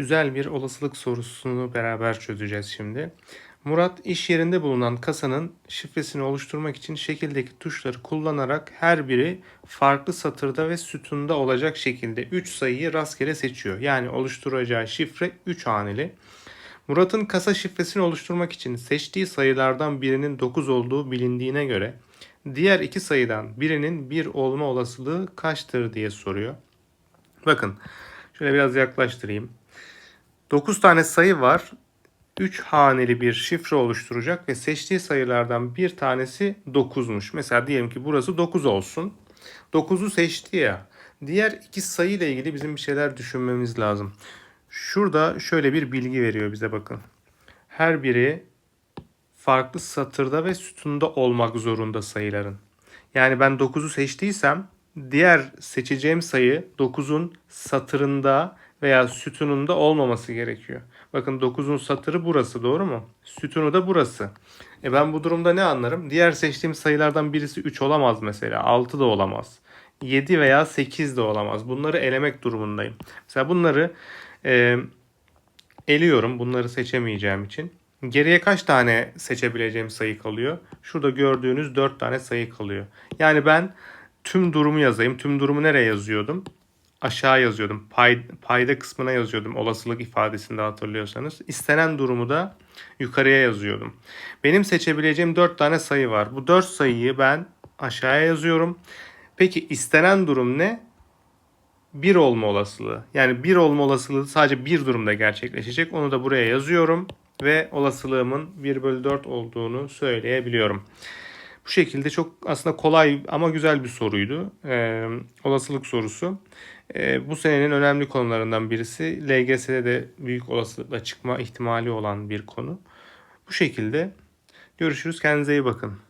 Güzel bir olasılık sorusunu beraber çözeceğiz şimdi. Murat iş yerinde bulunan kasanın şifresini oluşturmak için şekildeki tuşları kullanarak her biri farklı satırda ve sütunda olacak şekilde 3 sayıyı rastgele seçiyor. Yani oluşturacağı şifre 3 haneli. Murat'ın kasa şifresini oluşturmak için seçtiği sayılardan birinin 9 olduğu bilindiğine göre diğer iki sayıdan birinin 1 olma olasılığı kaçtır diye soruyor. Bakın şöyle biraz yaklaştırayım. 9 tane sayı var. 3 haneli bir şifre oluşturacak ve seçtiği sayılardan bir tanesi 9'muş. Mesela diyelim ki burası 9 olsun. 9'u seçti ya. Diğer iki sayı ile ilgili bizim bir şeyler düşünmemiz lazım. Şurada şöyle bir bilgi veriyor bize bakın. Her biri farklı satırda ve sütunda olmak zorunda sayıların. Yani ben 9'u seçtiysem diğer seçeceğim sayı 9'un satırında veya sütununda olmaması gerekiyor. Bakın 9'un satırı burası doğru mu? Sütunu da burası. E ben bu durumda ne anlarım? Diğer seçtiğim sayılardan birisi 3 olamaz mesela. 6 da olamaz. 7 veya 8 de olamaz. Bunları elemek durumundayım. Mesela bunları e, eliyorum. Bunları seçemeyeceğim için. Geriye kaç tane seçebileceğim sayı kalıyor? Şurada gördüğünüz 4 tane sayı kalıyor. Yani ben tüm durumu yazayım. Tüm durumu nereye yazıyordum? Aşağı yazıyordum. Pay, payda kısmına yazıyordum. Olasılık ifadesinde hatırlıyorsanız. İstenen durumu da yukarıya yazıyordum. Benim seçebileceğim 4 tane sayı var. Bu 4 sayıyı ben aşağıya yazıyorum. Peki istenen durum ne? 1 olma olasılığı. Yani 1 olma olasılığı sadece bir durumda gerçekleşecek. Onu da buraya yazıyorum ve olasılığımın 1 bölü 4 olduğunu söyleyebiliyorum. Bu şekilde çok aslında kolay ama güzel bir soruydu. Ee, olasılık sorusu. Ee, bu senenin önemli konularından birisi. LGS'de de büyük olasılıkla çıkma ihtimali olan bir konu. Bu şekilde görüşürüz. Kendinize iyi bakın.